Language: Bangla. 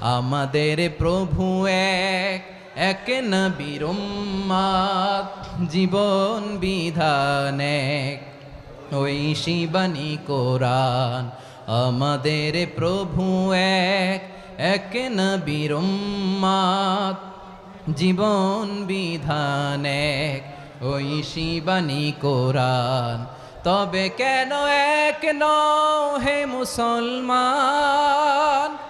আমাদের প্রভু এক এক উম্মাদ, জীবন বিধান এক। ওই শিবানী কোরআন আমাদের প্রভু এক এক উম্মাদ, জীবন বিধান এক। ওই শিবানী কোরআন তবে কেন এক নও হে মুসলমান?